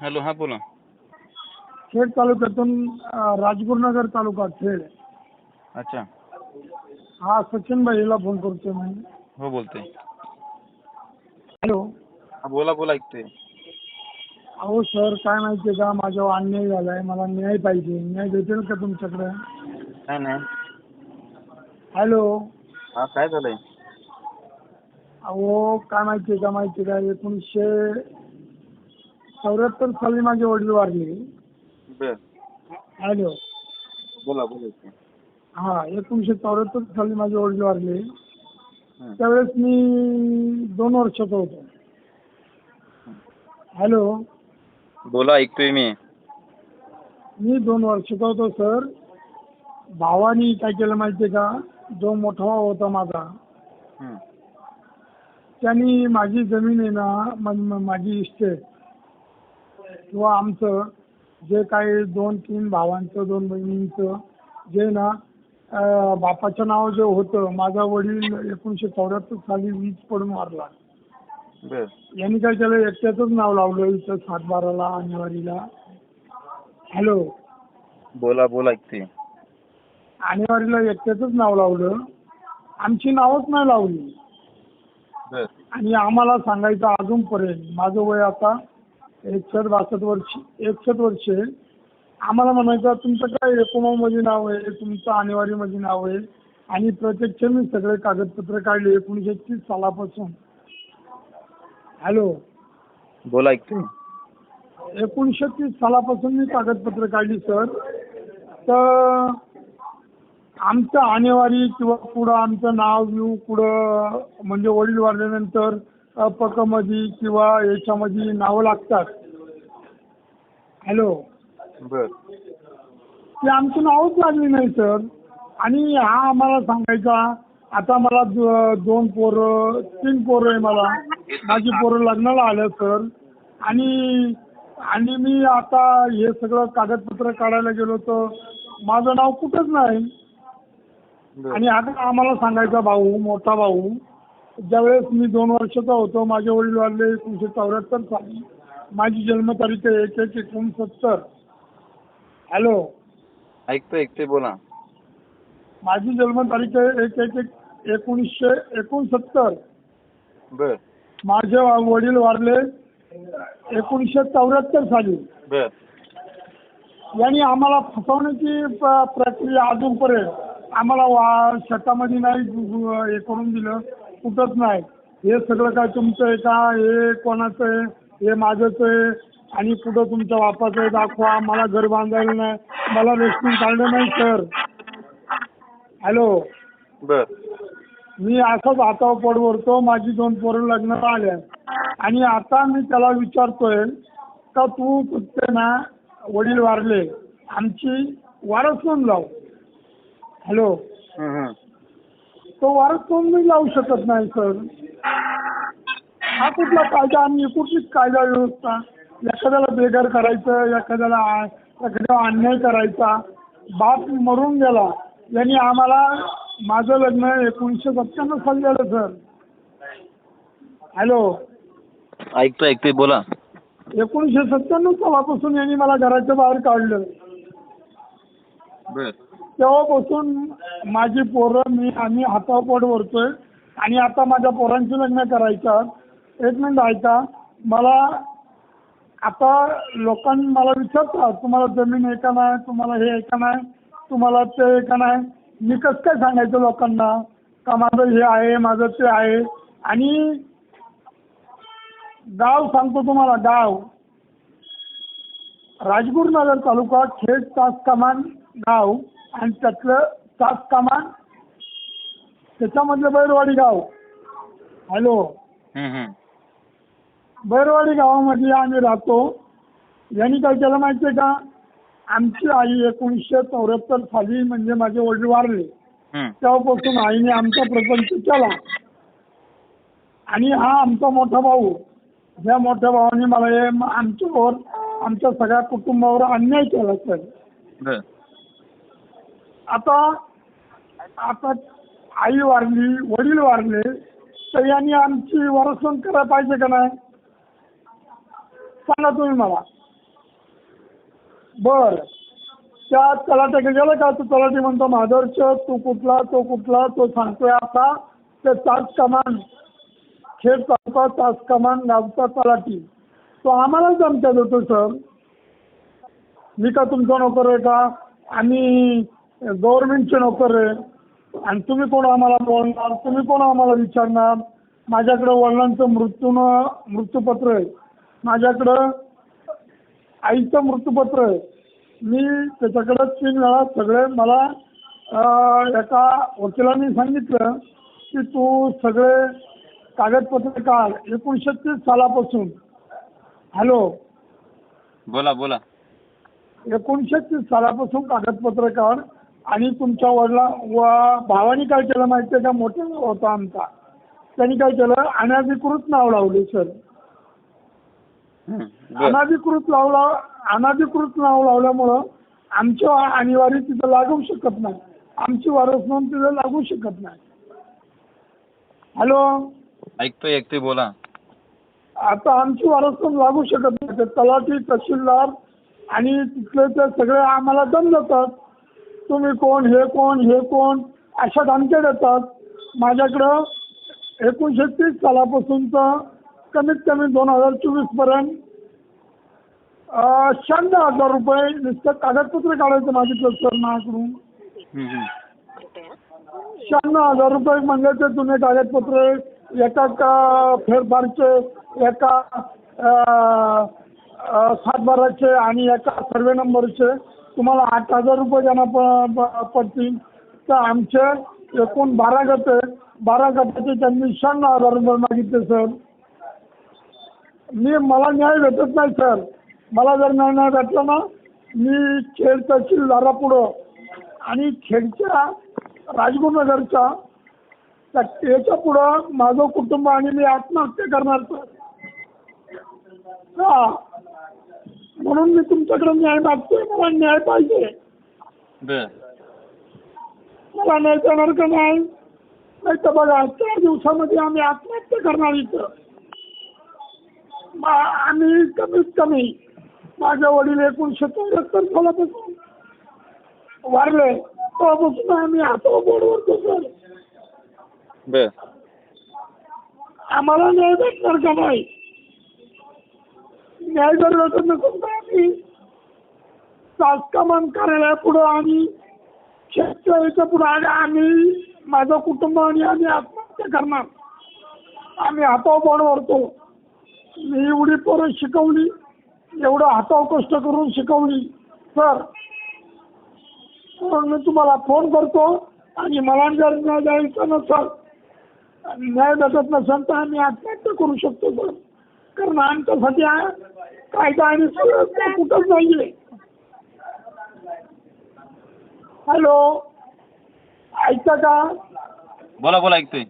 Hello हां बोला. खेड तालुक्यातून राजगुरुनगर तालुका खेड. अच्छा. हा सचिन भाईला फोन करतोय मी. हो बोलतोय. हॅलो. हा बोला बोला ऐकतोय. अहो सर काय माहितीये का? माझ्यावर अन्याय झालाय. मला न्याय पाहिजे. न्याय भेटेल का तुमच्याकडे? काय नाही. हॅलो. हा काय झालंय? अहो काय माहितीये का? माहितीये का? एकोणीसशे चौऱ्याहत्तर साली माझे वडील वारले. बर. हॅलो. बोला बोला. हा एकोणीसशे चौऱ्याहत्तर साली माझे वडील वारले. हं. त्यावेळेस मी दोन वर्षाचा होतो. हॅलो. बोला ऐकतोय मी. मी दोन वर्षाचा होतो सर. भावानी काय केलं माहितीये का? जो मोठा भाऊ होता माझा हं. त्यांनी माझी जमीन आहे ना माझी इस्टेट. किंवा आमचं जे काही दोन तीन भावांचं दोन बहिणींचं जे ना बापाचं नाव जे होतं माझा वडील एकोणीसशे चौऱ्याहत्तर साली वीज पडून वारला. यांनी काय केलं? एकट्याचंच नाव लावलं इथं सातबाराला आणेवारीला. हॅलो. बोला बोला ऐकतोय आणेवारीला एकट्याचंच नाव लावलं. आमची नावच नाही लावली. आणि आम्हाला सांगायचं अजूनपर्यंत माझं वय आता एकसष्ट बासष्ट वर्ष एकसष्ट वर्ष आहे. आम्हाला म्हणायचं तुमचं काय एकोमामध्ये नाव आहे तुमचं आणेवारीमध्ये नाव आहे. आणि प्रत्यक्ष मी सगळे कागदपत्र काढले एकोणीसशे तीस सालापासून. हॅलो? बोला एकोणीसशे तीस सालापासून मी कागदपत्र काढली सर. तर आमचं आणेवारी किंवा पुढं आमचं नाव बिव पुढं म्हणजे वडील वारल्यानंतर अपकमध्ये किंवा याच्यामध्ये नावं लागतात. हॅलो बर. ते आमची नावच लागली नाही सर आणि हा आम्हाला सांगायचा आता मला दो- दोन पोरं तीन पोरं आहे मला. माझी पोरं लग्नाला आलं सर आणि आणि मी आता हे सगळं कागदपत्र काढायला गेलो तर माझं नाव कुठंच नाही. बर. आणि आता आम्हाला सांगायचा भाऊ मोठा भाऊ ज्यावेळेस मी दोन वर्षाचा होतो माझे वडील वाढले एकोणीसशे चौऱ्याहत्तर साली. माझी जन्मतारीख आहे एक एक एकोणसत्तर. हॅलो. ऐकतोय ऐकतोय बोला. माझी जन्मतारीख आहे एक एक एक एकोणीसशे एकोणसत्तर. बर. माझे वा- वडील वारले एकोणीसशे चौऱ्याहत्तर साली. बर. यांनी आम्हाला फसवण्याची प- प्रक्रिया अजूनपर्यंत आम्हाला वा शेतामध्ये नाही गु- गु- हे करून दिलं. कुठंच नाही. हे सगळं काय तुमचं आहे का? हे कोणाचं आहे? हे माझंच आहे. आणि कुठं तुमच्या बापाचं आहे दाखवा. मला घर बांधायला नाही. मला रेशनिंग काढलं नाही सर. हॅलो. बर. मी असंच हातावर पोट भरतो. माझी दोन पोरं लग्नाला आल्या आणि आता मी त्याला विचारतोय का तू ते ना वडील वारले. आमची वारस नोंद लाव हॅलो. तो वारस नोंद मी लावू शकत नाही सर. हा कुठला कायदा आणि कुठलीच कायदा व्यवस्था? एखाद्याला बेघर करायचं एखाद्याला एखाद्याला अन्याय करायचा बाप मरून गेला. यांनी आम्हाला माझं लग्न एकोणीसशे सत्त्याण्णव साली झालं सर. हॅलो. ऐकतोय ऐकतोय बोला. एकोणीसशे सत्त्याण्णव सालापासून यांनी मला घराच्या बाहेर काढलं. बर. तेव्हापासून माझी पोरं मी आम्ही हातापोट भरतोय. आणि आता माझ्या पोरांची लग्न करायच्यात एक मिनिट ऐका. मला आता लोकांनी मला विचारतात तुम्हाला जमीन आहे का नाही? तुम्हाला हे आहे का नाही? तुम्हाला ते आहे का नाही? मी कसं काय सांगायचं लोकांना? का माझं हे आहे माझं ते आहे? आणि गाव सांगतो तुम्हाला गाव. राजगुरुनगर तालुका खेड तास कमान गाव. आणि त्यातलं तास कमान त्याच्यामधलं बैरवाडी गाव. हॅलो. बैरवाडी गावामध्ये आम्ही राहतो. यांनी काय केलं माहिती आहे का? आमची आई एकोणीसशे चौऱ्याहत्तर साली म्हणजे माझे वडील वारले. तेव्हापासून आईने आमचा प्रपंच केला. आणि हा आमचा मोठा भाऊ या मोठ्या भावाने मला हे आमच्यावर आमच्या सगळ्या कुटुंबावर अन्याय केला सर बर. आता आता आई वारली वडील वारले तर यांनी आमची वरसण करायला पाहिजे का नाही? सांगा तुम्ही मला. बर. त्या तलाट्याकडे गेलं का? तो तलाठी म्हणतो माधवच तू कुठला तो कुठला तो सांगतोय आता ते तास कमान. खेड चालता तास कमान गावचा तलाटी तो आम्हाला धमक्या देतो सर मी का तुमचा नोकर आहे का? आम्ही गव्हर्नमेंटचे नोकर आहे. आणि तुम्ही कोण आम्हाला बोलणार? तुम्ही कोण आम्हाला विचारणार? माझ्याकडं वडिलांचं मृत्यूनं मृत्यूपत्र आहे. माझ्याकडं आईचं मृत्यूपत्र आहे. मी त्याच्याकडं तीन वेळा सगळे मला अं, एका वकिलांनी सांगितलं की तू सगळे कागदपत्र काढ. एकोणीसशे तीस सालापासून. हॅलो? बोला बोला. एकोणीसशे तीस सालापासून कागदपत्र काढ. आणि तुमच्या वडिला व भावाने काय केलं माहिती आहे का? मोठा होता आमचा. त्यांनी काय केलं? अनधिकृत नाव लावले सर. अनधिकृत लावला अनधिकृत नाव लावल्यामुळं आमच्या अनिवार्य तिथं लागू शकत नाही. आमची वारस नोंद तिथं लागू शकत नाही. हॅलो? ऐकतोय ऐकतोय बोला. आता आमची वारस नोंद लागू शकत नाही. ते तलाठी तहसीलदार आणि तिथले ते सगळे आम्हाला दम देतात तुम्ही कोण हे कोण हे कोण? अशा धमक्या देतात माझ्याकडं एकोणीसशे तीस सालापासूनचा कमीत कमी दोन हजार चोवीसपर्यंत शहाण्णव हजार रुपये नुसतं कागदपत्र काढायचं मागितलं सर माझ्याकडून. शहाण्णव हजार रुपये म्हणजे ते जुने कागदपत्र एका का फेरफारचे एका सातबाराचे आणि एका सर्वे नंबरचे. तुम्हाला आठ हजार रुपये त्यांना प प- पडतील. तर आमचे एकूण बारा गट बारा गटाचे त्यांनी शहाण्णव हजार रुपये मागितले सर. मी मला न्याय भेटत नाही सर. मला जर न्याय नाही भेटला ना मी खेड तहसीलदारापुढं आणि खेडच्या राजगुरुनगरच्या याच्या पुढं माझं कुटुंब आणि मी आत्महत्या करणार सर. हा. म्हणून मी तुमच्याकडे न्याय मागतोय मला न्याय पाहिजे. बर. मला न्याय देणार का नाही? नाही तर बघा चार दिवसामध्ये आम्ही आत्महत्या करणार इथं. मा- आम्ही कमीत कमी माझे वडील एकोणीसशे चौऱ्याहत्तर सालापासून वारले. तेव्हापासून आम्ही हातावर बोर्ड वरतो सर बर. आम्हाला न्याय भेटणार का नाही? न्याय दर्जाचं नसून नसेल तर आम्ही. शासकामान कार्यालयापुढं आणि शेतकऱ्याच्या पुढं आणि आम्ही माझं कुटुंब आणि आम्ही आत्महत्या करणार. आम्ही हाताव पण वरतो मी एवढी पोरं शिकवली एवढं हाताव कष्ट करून शिकवली. सर मी तुम्हाला फोन करतो आणि मला जर न्याय द्यायचं नसेल न्याय भेटत नसेल तर आम्ही आत्महत्या करू शकतो सर. कारण आमच्यासाठी हा। कायदा आणि सगळं कुठंच नाहीये हॅलो। ऐकता का बोला बोला ऐकतोय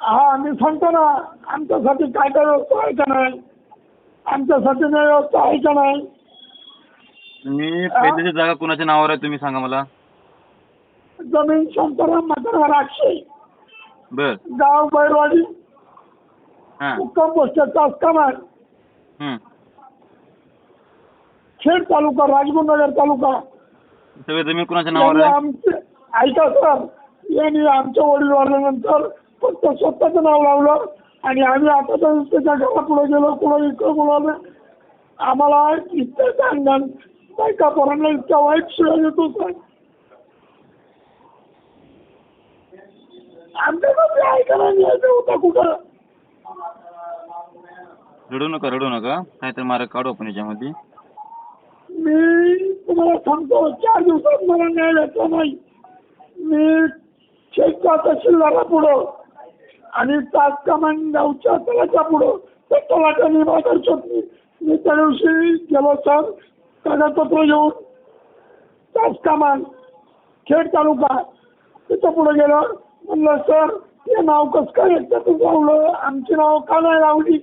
हा मी सांगतो ना। आमच्यासाठी कायदा व्यवस्था आहे का नाही आमच्यासाठी न्याय व्यवस्था आहे का नाही मी पहिल्याची जागा कोणाच्या नावावर आहे तुम्ही सांगा मला. जमीन शांताराम म्हातारा राक्षे बर. गाव बैरवाडी तास कमान हं. खेड तालुका राजगुरुनगर तालुका. सगळी जमीन कोणाच्या नावावर यांनी आहे? आमचे ऐका सर यांनी आमच्या वडील वारल्यानंतर फक्त स्वतःचं नाव लावलं आणि आम्ही आता तर त्याच्या घरापुढे गेलो कुणा इकडं बोलावलं. आम्हाला इतकं सांगण बायका पोरांना इतका वाईट शिवाय येतो सर. आमच्याकडे ऐकायला होता कुठं. रडू नका रडू नका. काहीतरी मार्ग काढू आपण याच्यामध्ये. मी तुम्हाला सांगतो चार दिवसात मला न्याय भेटला नाही. मी शेतचा तहसीलदारा पुढं आणि तास कमान गावच्या तलाच्या पुढं त्या तलाट्याने माझ्या शोधली मी त्या दिवशी गेलो सर कागदपत्र घेऊन तास कमान खेड तालुका तिथं पुढं गेलो. म्हणलं सर ते नाव कसं काय एकट्यातच लावलं आमची नाव का नाही लावली?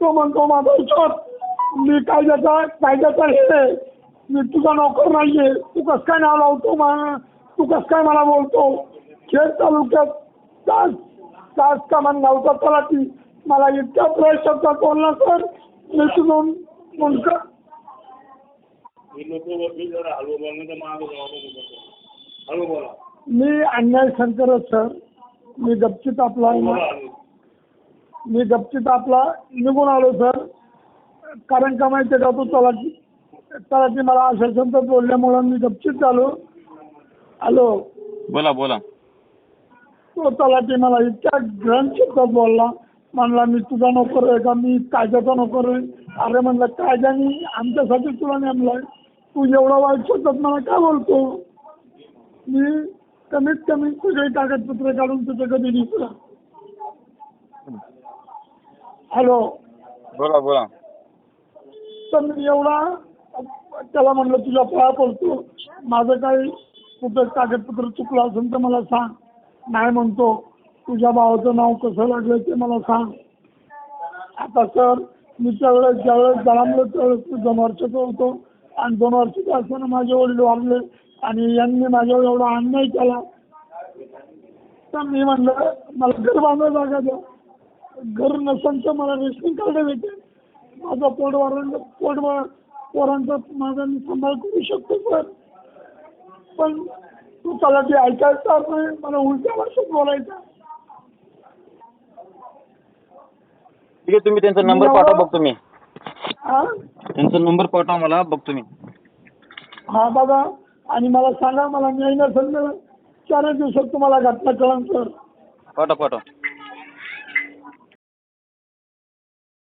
तो म्हणतो माझा शोध मी कायद्याचा कायद्याचा हे आहे. मी तुझा नोकर नाहीये. तू कसं काय नाव लावतो मा तू कसं काय मला बोलतो? खेड तालुक्यात तास तास कमान गावचा तलाठी मला इतक्या प्रयत्न बोलला सर मी तुझून मुलगा. मी अन्याय शंकर सर. मी गपचित आपला मी गपचित आपला निघून आलो सर कारण का माहिती का तू तलाठी तलाठी मला तर बोलल्यामुळं मी गपचित झालो. हॅलो बोला बोला. तो तलाठी मला इतक्या घन शब्दात बोलला. म्हणला मी तुझा नोकर आहे का? मी कायद्याचा नोकर आहे. अरे म्हणलं कायद्याने आमच्यासाठी तुला नेमलाय. तू एवढा वाईट शब्दात मला काय बोलतो? मी कमीत कमी सगळे कागदपत्र काढून तुझं कधी दिसलं हॅलो. बोला बोला. तर मी एवढा त्याला म्हणलं तुझ्या पाया पडतो. माझं काही कुठं कागदपत्र चुकलं असेल तर मला सांग. नाही म्हणतो. तुझ्या भावाचं नाव कसं लागलं ते मला सांग. आता सर मी त्यावेळेस ज्यावेळेस जळामलं त्यावेळेस मी दोन वर्षाचा होतो. आणि दोन वर्षाचा असताना माझे वडील वारले. आणि यांनी माझ्यावर एवढा अन्याय केला. तर मी म्हणलं मला घर बांधायला जागा द्या. घर नसेल तर मला रेशनिंग कार्ड भेटेल. माझा पोट वारण पोट पोरांचा माझा मी सांभाळ करू शकतो सर पण तू त्याला ते ऐकायचं नाही मला उलट्या भाषेत बोलायचं ठीक आहे तुम्ही त्यांचा नंबर पाठवा बघतो मी. हा? त्यांचा नंबर पाठवा मला बघतो मी. हा बाबा आणि मला सांगा मला मिळणार नसेल चारच दिवसात तुम्हाला घटना कळन सर पाठव.